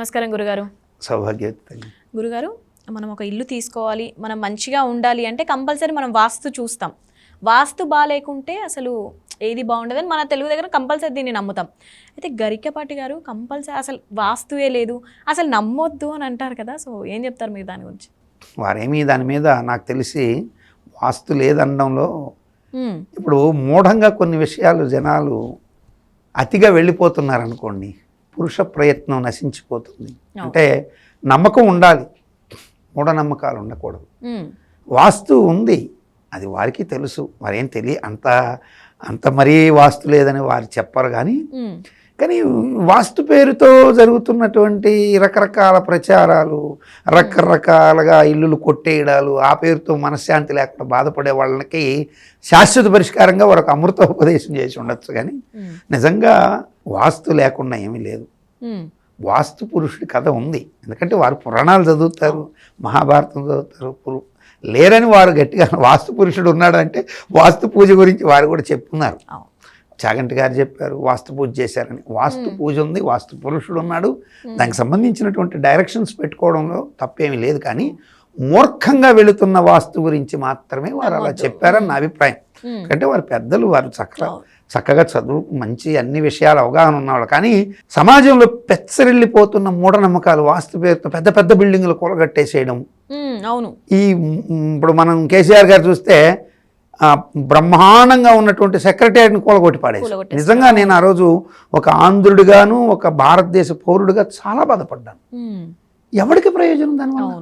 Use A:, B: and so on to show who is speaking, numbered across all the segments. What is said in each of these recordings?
A: నమస్కారం గురుగారు.
B: సౌభాగ్యవతి
A: గురుగారు మనం ఒక ఇల్లు తీసుకోవాలి మనం మంచిగా ఉండాలి అంటే కంపల్సరీ మనం వాస్తు చూస్తాం. వాస్తు బాగాలేకుంటే అసలు ఏది బాగుండదని మన తెలుగు దగ్గర కంపల్సరీ దీన్ని నమ్ముతాం. అయితే గరికపాటి గారు కంపల్సరీ అసలు వాస్తువే లేదు అసలు నమ్మొద్దు అని అంటారు కదా సో ఏం చెప్తారు మీరు దాని గురించి?
B: వారేమీ దాని మీద నాకు తెలిసి వాస్తు లేదనడంలో ఇప్పుడు మూఢంగా కొన్ని విషయాలు జనాలు అతిగా వెళ్ళిపోతున్నారు అనుకోండి పురుష ప్రయత్నం నశించిపోతుంది. అంటే నమ్మకం ఉండాలి. మూఢనమ్మకాలు ఉండకూడదు. వాస్తు ఉంది. అది వారికి తెలుసు. మరేం తెలియ అంత అంత మరీ వాస్తు లేదని వారు చెప్పరు కానీ కానీ వాస్తు పేరుతో జరుగుతున్నటువంటి రకరకాల ప్రచారాలు రకరకాలుగా ఇల్లులు కొట్టేయడాలు ఆ పేరుతో మనశ్శాంతి లేకుండా బాధపడే వాళ్ళకి శాశ్వత పరిష్కారంగా వారు అమృత ఉపదేశం చేసి ఉండొచ్చు కానీ నిజంగా వాస్తు లేకుండా ఏమీ లేదు. వాస్తు పురుషుడి కథ ఉంది. ఎందుకంటే వారు పురాణాలు చదువుతారు మహాభారతం చదువుతారు లేరని వారు గట్టిగా వాస్తు పురుషుడు ఉన్నాడు అంటే వాస్తు పూజ గురించి వారు కూడా చెప్తున్నారు. చాగంటి గారు చెప్పారు వాస్తు పూజ చేశారని. వాస్తు పూజ ఉంది వాస్తు పురుషుడు ఉన్నాడు. దానికి సంబంధించినటువంటి డైరెక్షన్స్ పెట్టుకోవడంలో తప్పేమీ లేదు కానీ మూర్ఖంగా వెళుతున్న వాస్తు గురించి మాత్రమే వారు అలా. చెప్పారని నా అభిప్రాయం. ఎందుకంటే వారు పెద్దలు వారు చక్కగా
A: అవును.
B: చక్కగా చదువు మంచి అన్ని విషయాలు అవగాహన ఉన్నవాళ్ళు. కానీ సమాజంలో పెచ్చరిల్లిపోతున్న మూఢనమ్మకాలు వాస్తు పేరుతో పెద్ద పెద్ద బిల్డింగులు కూలగట్టేసేయడం.
A: అవును.
B: ఈ ఇప్పుడు మనం కేసీఆర్ గారు చూస్తే బ్రహ్మాండంగా ఉన్నటువంటి సెక్రటరీని కూలగొట్టి పాడేసి. నిజంగా నేను ఆ రోజు ఒక ఆంధ్రుడిగాను ఒక భారతదేశ పౌరుడిగా చాలా బాధపడ్డాను. ఎవరికి ప్రయోజనం దానివల్ల?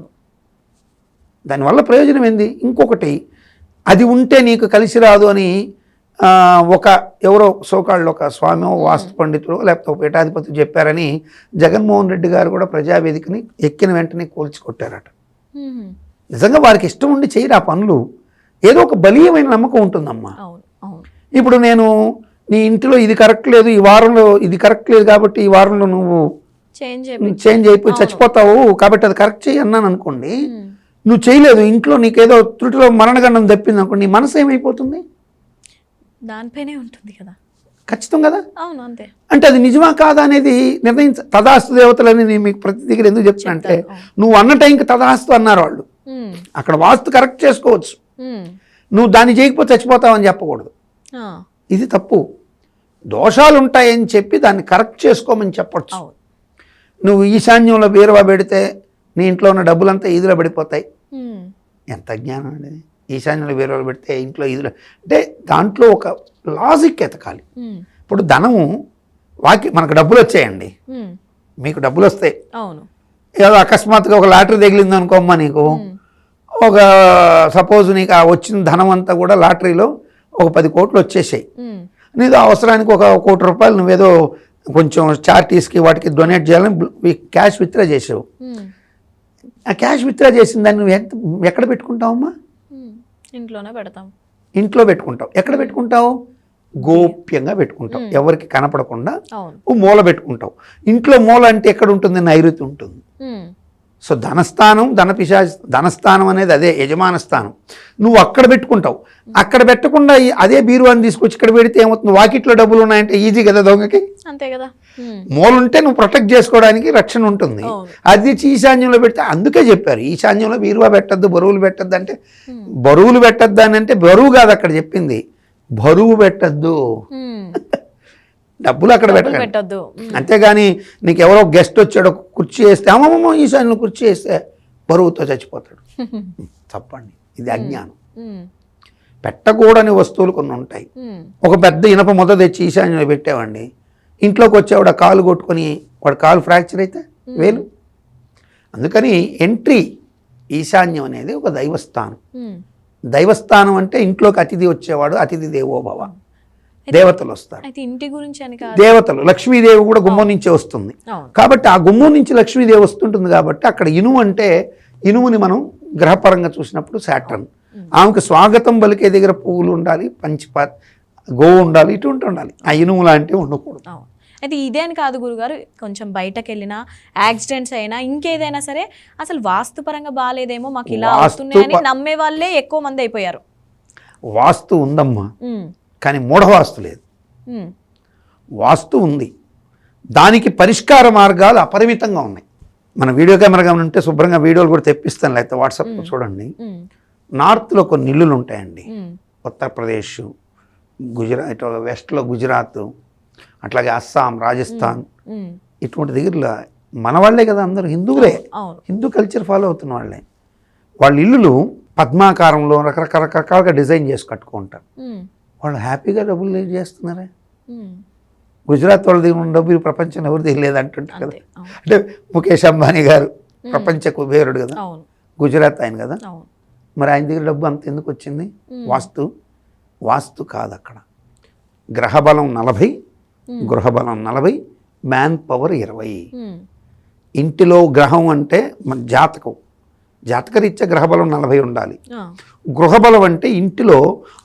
B: దానివల్ల ప్రయోజనం ఏంది? ఇంకొకటి అది ఉంటే నీకు కలిసి రాదు అని ఒక ఎవరో సోకాళ్ళు ఒక స్వామి వాస్తు పండితుడు లేకపోతే ఒక పీఠాధిపతి చెప్పారని జగన్మోహన్ రెడ్డి గారు కూడా ప్రజావేదికని ఎక్కిన వెంటనే కూల్చి కొట్టారట
A: ఉమ్,
B: నిజంగా వారికి ఇష్టం ఉండి చేయరు ఆ పనులు? ఏదో ఒక బలీయమైన నమ్మకం ఉంటుందమ్మా. ఇప్పుడు నేను నీ ఇంటిలో ఇది కరెక్ట్ లేదు ఈ వారంలో ఇది కరెక్ట్ లేదు కాబట్టి ఈ వారంలో నువ్వు
A: చేంజ్
B: చేంజ్ అయిపోయి చచ్చిపోతావు కాబట్టి అది కరెక్ట్ చేయి అన్నాను అనుకోండి. నువ్వు చేయలేదు ఇంట్లో నీకేదో త్రుటిలో మరణగండం తప్పింది అనుకోండి నీ మనసు ఏమైపోతుంది?
A: దానిపైనే ఉంటుంది కదా.
B: ఖచ్చితం కదా?
A: అవును అంతే.
B: అంటే అది నిజమా కాదా అనేది నిర్ణయించ తదాస్తు దేవతలని నేను మీకు ప్రతి దగ్గర ఎందుకు చెప్తున్నా అంటే నువ్వు అన్న టైంకి తదాస్తు అన్నారు వాళ్ళు. అక్కడ వాస్తు కరెక్ట్ చేసుకోవచ్చు. నువ్వు దాన్ని చేయకపోతే చచ్చిపోతావని చెప్పకూడదు. ఇది తప్పు. దోషాలు ఉంటాయని చెప్పి దాన్ని కరెక్ట్ చేసుకోమని చెప్పొచ్చు. నువ్వు ఈశాన్యంలో బీరువా పెడితే నీ ఇంట్లో ఉన్న డబ్బులంతా ఈదులో పడిపోతాయి. ఎంత జ్ఞానం అండి ఈశాన్యంలో బీరువాలు పెడితే ఇంట్లో ఈదులో అంటే దాంట్లో ఒక లాజిక్ ఎతకాలి. ఇప్పుడు ధనము వాకి మనకు డబ్బులు వచ్చాయండి. మీకు డబ్బులు వస్తాయి.
A: అవును.
B: ఏదో అకస్మాత్తుగా ఒక లాటరీ తగిలింది అనుకోమ్మా నీకు. ఒక సపోజ్ నీకు ఆ వచ్చిన ధనం అంతా కూడా లాటరీలో ఒక పది కోట్లు వచ్చేసాయి. నీకు అవసరానికి ఒక కోటి రూపాయలు నువ్వేదో కొంచెం చార్టీస్కి వాటికి డొనేట్ చేయాలని క్యాష్ విత్డ్రా చేసావు. ఆ క్యాష్ విత్డ్రా చేసిన దాన్ని నువ్వు ఎంత ఎక్కడ పెట్టుకుంటావమ్మా
A: ఇంట్లోనే పెడతాం.
B: ఇంట్లో పెట్టుకుంటావు ఎక్కడ పెట్టుకుంటావు? గోప్యంగా పెట్టుకుంటావు ఎవరికి కనపడకుండా ఓ మూల పెట్టుకుంటావు ఇంట్లో మూల అంటే ఎక్కడ ఉంటుంది? నైరుతి ఉంటుంది. సో ధనస్థానం ధనపిశా ధనస్థానం అనేది అదే యజమాన స్థానం నువ్వు అక్కడ పెట్టుకుంటావు. అక్కడ పెట్టకుండా అదే బీరువాని తీసుకొచ్చి ఇక్కడ పెడితే ఏమవుతుంది? వాకిట్లో డబ్బులు ఉన్నాయంటే ఈజీ కదా దొంగకి?
A: అంతే కదా. ఉమ్,
B: మూల ఉంటే నువ్వు ప్రొటెక్ట్ చేసుకోవడానికి రక్షణ ఉంటుంది. అది ఈశాన్యంలో పెడితే అందుకే చెప్పారు. ఈశాన్యంలో బీరువా పెట్టద్దు బరువులు పెట్టద్దు అంటే బరువులు పెట్టద్దు అని అంటే బరువు కాదు అక్కడ చెప్పింది. బరువు పెట్టద్దు. డబ్బులు అక్కడ
A: పెట్టద్దు.
B: అంతేగాని నీకు ఎవరో గెస్ట్ వచ్చాడు కుర్చీ వేస్తే అమ్మమ్మ ఈశాన్యంలో కుర్చీ వేస్తే బరువుతో చచ్చిపోతాడు. తప్పండి. ఇది అజ్ఞానం. పెట్టకూడని వస్తువులు కొన్ని ఉంటాయి. ఒక పెద్ద ఇనప మొద తెచ్చి ఈశాన్యంలో పెట్టామండి ఇంట్లోకి వచ్చేవాడు కాలు కొట్టుకొని వాడు కాలు ఫ్రాక్చర్ అయితే వేలు. అందుకని ఎంట్రీ ఈశాన్యం అనేది ఒక దైవస్థానం. దైవస్థానం అంటే ఇంట్లోకి అతిథి వచ్చేవాడు అతిథి దేవోభవ దేవతలు వస్తారు.
A: అయితే ఇంటి గురించి అని కాదు.
B: దేవతలు లక్ష్మీదేవి కూడా గుమ్మం నుంచే వస్తుంది. కాబట్టి ఆ గుమ్మం నుంచి లక్ష్మీదేవి వస్తుంటుంది కాబట్టి అక్కడ ఇనుము అంటే ఇనుముని మనం గ్రహపరంగా చూసినప్పుడు శాటర్న్ ఆమెకు స్వాగతం పలికే దగ్గర పువ్వులు ఉండాలి పంచిపా గో ఉండాలి ఇటువంటి ఉండాలి. ఆ ఇనుము లాంటివి ఉండకూడదు.
A: అయితే ఇదే అని కాదు గురుగారు కొంచెం బయటకు వెళ్ళినా యాక్సిడెంట్స్ అయినా ఇంకేదైనా సరే అసలు వాస్తుపరంగా బాగాలేదేమో మాకు ఇలా
B: వాస్తు
A: అవుతున్నాయని
B: ప-
A: నమ్మే వాళ్ళే ఎక్కువ మంది అయిపోయారు.
B: వాస్తు ఉందమ్మా. కానీ మూఢవాస్తు లేదు. వాస్తు ఉంది. దానికి పరిష్కార మార్గాలు అపరిమితంగా ఉన్నాయి. మన వీడియో కెమెరా కానీ ఉంటే శుభ్రంగా వీడియోలు కూడా తెప్పిస్తాను లేకపోతే వాట్సాప్లో చూడండి. నార్త్లో కొన్ని ఇల్లులు ఉంటాయండి. ఉత్తరప్రదేశ్ గుజరాత్ ఇటు వెస్ట్లో గుజరాత్ అట్లాగే అస్సాం రాజస్థాన్ ఇటువంటి దగ్గరలో మన వాళ్ళే కదా అందరూ హిందువులే. హిందూ కల్చర్ ఫాలో అవుతున్న వాళ్ళే. వాళ్ళ ఇల్లులు పద్మాకారంలో రకరకాల రకరకాలుగా డిజైన్ చేసి కట్టుకుంటారు. వాళ్ళు హ్యాపీగా డబ్బులు లీడ్ చేస్తున్నారే? గుజరాత్ వాళ్ళ దగ్గర ఉన్న డబ్బులు ప్రపంచం ఎవరు తెలియదు అంటుంటారు కదా. అంటే ముఖేష్ అంబానీ గారు ప్రపంచ కుబేరుడు కదా. గుజరాత్ ఆయన కదా. మరి ఆయన దగ్గర డబ్బు అంత ఎందుకు వచ్చింది? వాస్తు వాస్తు కాదు అక్కడ. గ్రహబలం నలభై గృహబలం నలభై మ్యాన్ పవర్ ఇరవై. ఇంటిలో గ్రహం అంటే మన జాతకం. జాతకరీత్యా గ్రహబలం నలభై ఉండాలి. గృహబలం అంటే ఇంటిలో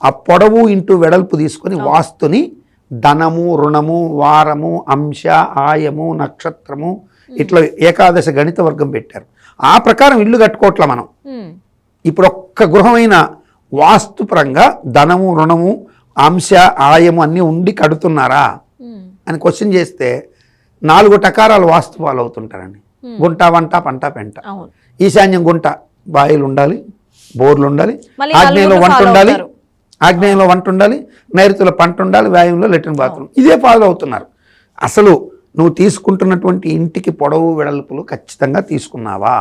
B: ఆ పొడవు ఇంటూ వెడల్పు తీసుకొని వాస్తుని ధనము రుణము వారము అంశ ఆయము నక్షత్రము ఇట్లా ఏకాదశ గణిత వర్గం పెట్టారు. ఆ ప్రకారం ఇల్లు కట్టుకోవట్ల మనం. ఇప్పుడు ఒక్క గృహమైన వాస్తుపరంగా ధనము రుణము అంశ ఆయము అన్నీ ఉండి కడుతున్నారా అని క్వశ్చన్ చేస్తే నాలుగు టకారాలు వాస్తు ఫాలో అవుతుంటారండి. గుంట వంట పంట పెంట. ఈశాన్యం గుంట బాయిలు ఉండాలి బోర్లు ఉండాలి ఆగ్నేయంలో వంట ఉండాలి. ఆగ్నేయంలో వంట ఉండాలి నైరుతిలో పంట ఉండాలి వ్యాయంలో లెట్రిన్ బాత్రూమ్. ఇదే ఫాలో అవుతున్నారు. అసలు నువ్వు తీసుకుంటున్నటువంటి ఇంటికి పొడవు వెడల్పులు ఖచ్చితంగా తీసుకున్నావా?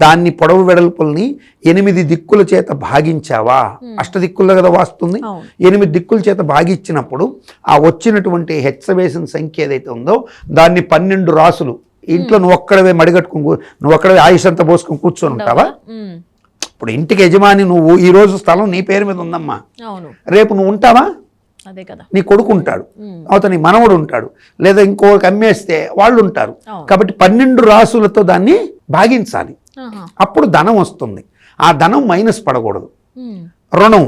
B: దాన్ని పొడవు వెడల్పుల్ని ఎనిమిది దిక్కుల చేత భాగించావా? అష్టదిక్కుల్లో కదా వాస్తుంది. ఎనిమిది దిక్కుల చేత భాగించినప్పుడు ఆ వచ్చినటువంటి హెచ్చవేసిన సంఖ్య ఏదైతే ఉందో దాన్ని పన్నెండు రాసులు ఇంట్లో నువ్వు ఒక్కడవే మడిగట్టుకుని నువ్వు ఒక్కడవే ఆయుష్ అంతా పోసుకొని కూర్చొని ఉంటావా? ఇప్పుడు ఇంటికి యజమాని నువ్వు ఈ రోజు స్థలం నీ పేరు మీద ఉందమ్మా. రేపు నువ్వు ఉంటావా?
A: అదే కదా.
B: నీ కొడుకు ఉంటాడు.
A: ఉమ్,
B: అవతల నీ మనవడు ఉంటాడు. లేదా ఇంకోరికి అమ్మేస్తే వాళ్ళు ఉంటారు. కాబట్టి పన్నెండు రాసులతో దాన్ని భాగించాలి అప్పుడు ధనం వస్తుంది. ఆ ధనం మైనస్ పడకూడదు. రుణం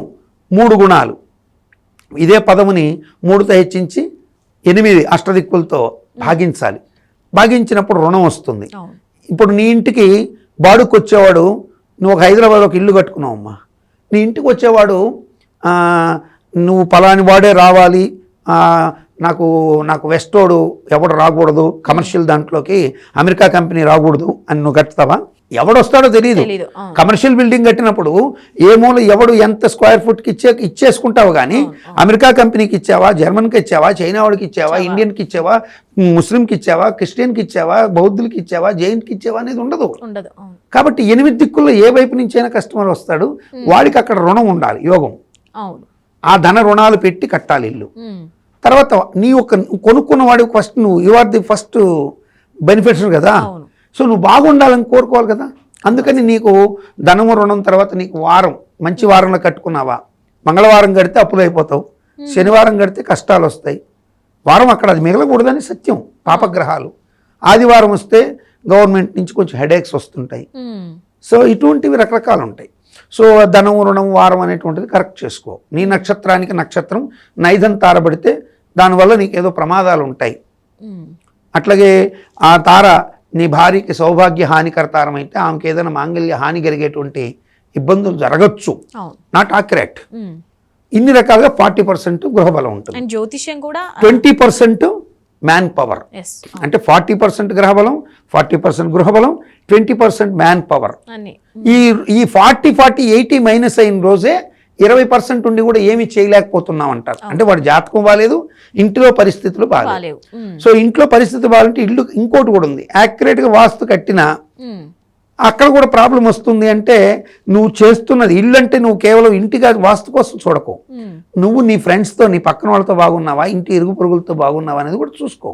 B: మూడు గుణాలు. ఇదే పదముని మూడుతో హెచ్చించి ఎనిమిది అష్టదిక్కులతో భాగించాలి. భాగించినప్పుడు రుణం వస్తుంది. ఇప్పుడు నీ ఇంటికి బాడుకు వచ్చేవాడు నువ్వు ఒక హైదరాబాద్ ఒక ఇల్లు కట్టుకున్నావు అమ్మా. నీ ఇంటికి వచ్చేవాడు నువ్వు పలాని వాడే రావాలి నాకు నాకు వెస్టోడు ఎవడు రాకూడదు కమర్షియల్ దాంట్లోకి అమెరికా కంపెనీ రాకూడదు అని నువ్వు కట్టుతావా? ఎవడొస్తాడో తెలియదు కమర్షియల్ బిల్డింగ్ కట్టినప్పుడు ఏ మూల ఎవడు ఎంత స్క్వేర్ ఫుట్కి ఇచ్చే ఇచ్చేసుకుంటావు కానీ అమెరికా కంపెనీకి ఇచ్చావా జర్మన్కి ఇచ్చావా చైనా వాడికి ఇచ్చావా ఇండియన్కి ఇచ్చావా ముస్లింకి ఇచ్చావా క్రిస్టియన్కి ఇచ్చావా బౌద్ధులకి ఇచ్చావా జైన్కి ఇచ్చావా అనేది ఉండదు. కాబట్టి ఎనిమిది దిక్కుల్లో ఏ వైపు నుంచైనా కస్టమర్ వస్తాడు వాడికి అక్కడ రుణం ఉండాలి యోగం. ఆ ధన రుణాలు పెట్టి కట్టాలి ఇల్లు. తర్వాత నీ ఒక కొనుక్కున్న వాడికి ఫస్ట్ నువ్వు you are the first beneficiary కదా. సో నువ్వు బాగుండాలని కోరుకోవాలి కదా. అందుకని నీకు ధనము రుణం తర్వాత నీకు వారం మంచి వారంలో కట్టుకున్నావా? మంగళవారం కడితే అప్పులు అయిపోతావు. శనివారం కడితే కష్టాలు వస్తాయి. వారం అక్కడ అది మిగలకూడదని సత్యం పాపగ్రహాలు. ఆదివారం వస్తే గవర్నమెంట్ నుంచి కొంచెం హెడేక్స్ వస్తుంటాయి. సో ఇటువంటివి రకరకాలు ఉంటాయి సో ధనం రుణం వారం అనేటువంటిది కరెక్ట్ చేసుకో. నీ నక్షత్రానికి నక్షత్రం నైదం తారబడితే దానివల్ల నీకు ఏదో ప్రమాదాలు ఉంటాయి అట్లాగే ఆ తార నీ భార్యకి సౌభాగ్య హానికరతారమైతే ఆమెకి ఏదైనా మాంగళ్య హాని కలిగేటువంటి ఇబ్బందులు జరగచ్చు. Not accurate. ఇన్ని రకాలుగా ఫార్టీ పర్సెంట్ గృహబలం ఉంటుంది.
A: జ్యోతిష్యం కూడా
B: ట్వంటీ పర్సెంట్ మ్యాన్ పవర్ అంటే ఫార్టీ పర్సెంట్ గ్రహబలం ఫార్టీ పర్సెంట్ గృహబలం ట్వంటీ పర్సెంట్ మ్యాన్ పవర్ ఈ ఈ ఫార్టీ ఫార్టీ ఎయిటీ మైనస్ అయిన రోజే ఇరవై పర్సెంట్ ఉండి కూడా ఏమీ చేయలేకపోతున్నాం అంటారు అంటే వాడి జాతకం బాగాలేదు ఇంటిలో పరిస్థితులు
A: ఉమ్,
B: సో ఇంట్లో పరిస్థితి బాగాలంటే ఇల్లు ఇంకోటి కూడా ఉంది. యాక్యురేట్గా వాస్తు కట్టినా అక్కడ కూడా ప్రాబ్లం వస్తుంది అంటే నువ్వు చేస్తున్నది ఇల్లు అంటే నువ్వు కేవలం ఇంటిగా వాస్తు కోసం చూడకు. నువ్వు నీ ఫ్రెండ్స్తో నీ పక్కన వాళ్ళతో బాగున్నావా? ఇంటి ఇరుగు పొరుగులతో బాగున్నావా అనేది కూడా చూసుకో.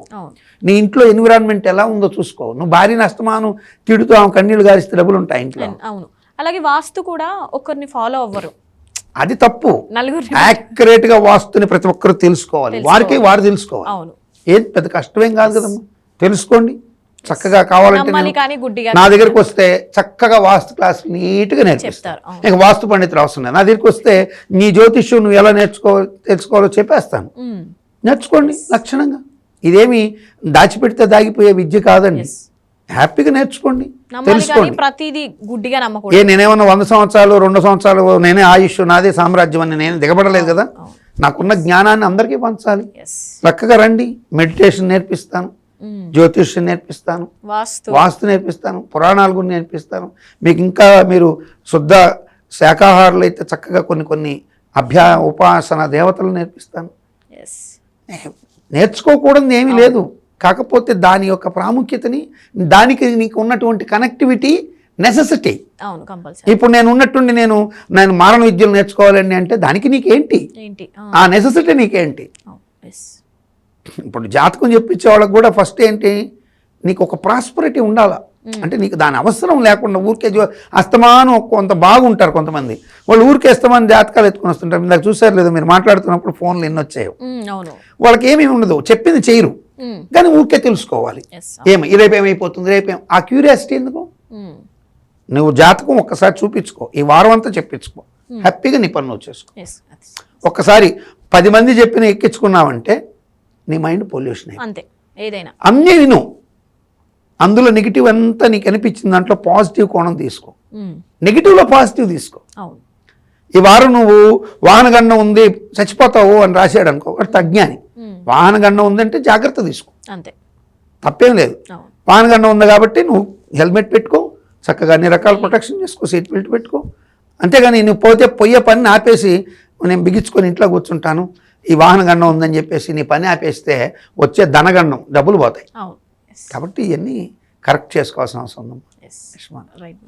B: నీ ఇంట్లో ఎన్విరాన్మెంట్ ఎలా ఉందో చూసుకో. నువ్వు భార్య నష్టమాను తిడుతూ ఆమె కన్నీళ్ళు గారిస్తే డబ్బులు ఉంటాయి ఇంట్లో.
A: అవును. అలాగే వాస్తు కూడా ఒకరిని ఫాలో అవ్వరు.
B: అది తప్పు. యాక్యురేట్గా వాస్తుని ప్రతి ఒక్కరు తెలుసుకోవాలి. వారికి వారు తెలుసుకోవాలి. ఏది పెద్ద కష్టమేం కాదు కదమ్మా. తెలుసుకోండి. చక్కగా కావాలంటే నా దగ్గరికి వస్తే చక్కగా వాస్తు క్లాస్ నీట్గా
A: అవును.
B: ఇక వాస్తు పండితులు అవసరం లేదు. నా దగ్గరికి వస్తే నీ జ్యోతిష్యం నువ్వు ఎలా నేర్చుకో తెలుసుకోవాలో చెప్పేస్తాను. నేర్చుకోండి లక్షణంగా. ఇదేమి దాచిపెడితే దాగిపోయే విద్య కాదండి. హ్యాపీగా నేర్చుకోండి తెలుసుకోండి.
A: ప్రతిదీ గుడ్డిగా
B: ఏ నేనేమన్నా వంద సంవత్సరాలు రెండు సంవత్సరాలు నేనే ఆయుష్ నాదే సామ్రాజ్యం అని నేను దిగబడలేదు కదా? నాకున్న జ్ఞానాన్ని అందరికీ పంచాలి. చక్కగా రండి మెడిటేషన్ నేర్పిస్తాను. జ్యోతిష్యం నేర్పిస్తాను
A: వాస్తు.
B: నేర్పిస్తాను పురాణాల గురించి నేర్పిస్తాను. మీకు ఇంకా మీరు శుద్ధ శాకాహారులు అయితే చక్కగా కొన్ని కొన్ని అభ్యా ఉపాసన దేవతలు నేర్పిస్తాను. నేర్చుకోకూడదు ఏమీ లేదు. కాకపోతే దాని యొక్క ప్రాముఖ్యతని దానికి నీకు ఉన్నటువంటి కనెక్టివిటీ నెససిటీ ఇప్పుడు నేను ఉన్నట్టుండి నేను నేను మారణ విద్యలు నేర్చుకోవాలండి అంటే దానికి నీకేంటి? ఆ. నెససిటీ నీకేంటి?
A: ఎస్
B: ఇప్పుడు జాతకం చెప్పించే వాళ్ళకి కూడా ఫస్ట్ ఏంటి? నీకు ఒక ప్రాస్పరిటీ ఉండాలా. అంటే నీకు దాని అవసరం లేకుండా ఊరికే అస్తమానం కొంత బాగుంటారు కొంతమంది. వాళ్ళు ఊరికే అస్తమానం జాతకాలు ఎత్తుకొని వస్తుంటారు. ఇందాక చూసారు లేదు మీరు మాట్లాడుతున్నప్పుడు ఫోన్లు ఎన్ని వచ్చాయో వాళ్ళకి ఏమీ ఉండదు. చెప్పింది చేయరు. కానీ ఊరికే తెలుసుకోవాలి. ఏమి రేపు ఏమైపోతుంది? రేపేం ఆ క్యూరియాసిటీ ఎందుకు?
A: మ్మ్.
B: నువ్వు జాతకం ఒక్కసారి చూపించుకో. ఈ వారం అంతా చెప్పించుకో. హ్యాపీగా నీ పని నువ్వు చేసుకో
A: ఎస్ అది.
B: ఒక్కసారి పది మంది చెప్పిన ఎక్కించుకున్నావంటే నీ మైండ్ పొల్యూషన్
A: అంతే. ఏదైనా.
B: అన్నీ విను. అందులో నెగిటివ్ అంతా నీకు అనిపించిన దాంట్లో పాజిటివ్ కోణం తీసుకో. నెగిటివ్లో పాజిటివ్ తీసుకో. ఈ వారం నువ్వు వాహనగండం ఉంది చచ్చిపోతావు అని రాశాడు అనుకో వాడు
A: మ్మ్.
B: వాహనగండం ఉందంటే జాగ్రత్త తీసుకో.
A: అంతే.
B: తప్పేం లేదు. వాహనగండం ఉంది కాబట్టి నువ్వు హెల్మెట్ పెట్టుకో చక్కగా అన్ని రకాల ప్రొటెక్షన్ చేసుకో సీట్ బెల్ట్ పెట్టుకో. అంతేగాని నువ్వు పోతే పొయ్యే పని ఆపేసి నేను బిగించుకొని ఇంట్లో కూర్చుంటాను ఈ వాహనగండం ఉందని చెప్పేసి నీ పని ఆపేస్తే వచ్చే ధనగండం డబ్బులు పోతాయి. కాబట్టి ఇవన్నీ కరెక్ట్ చేసుకోవాల్సిన అవసరం ఉంది
A: రైట్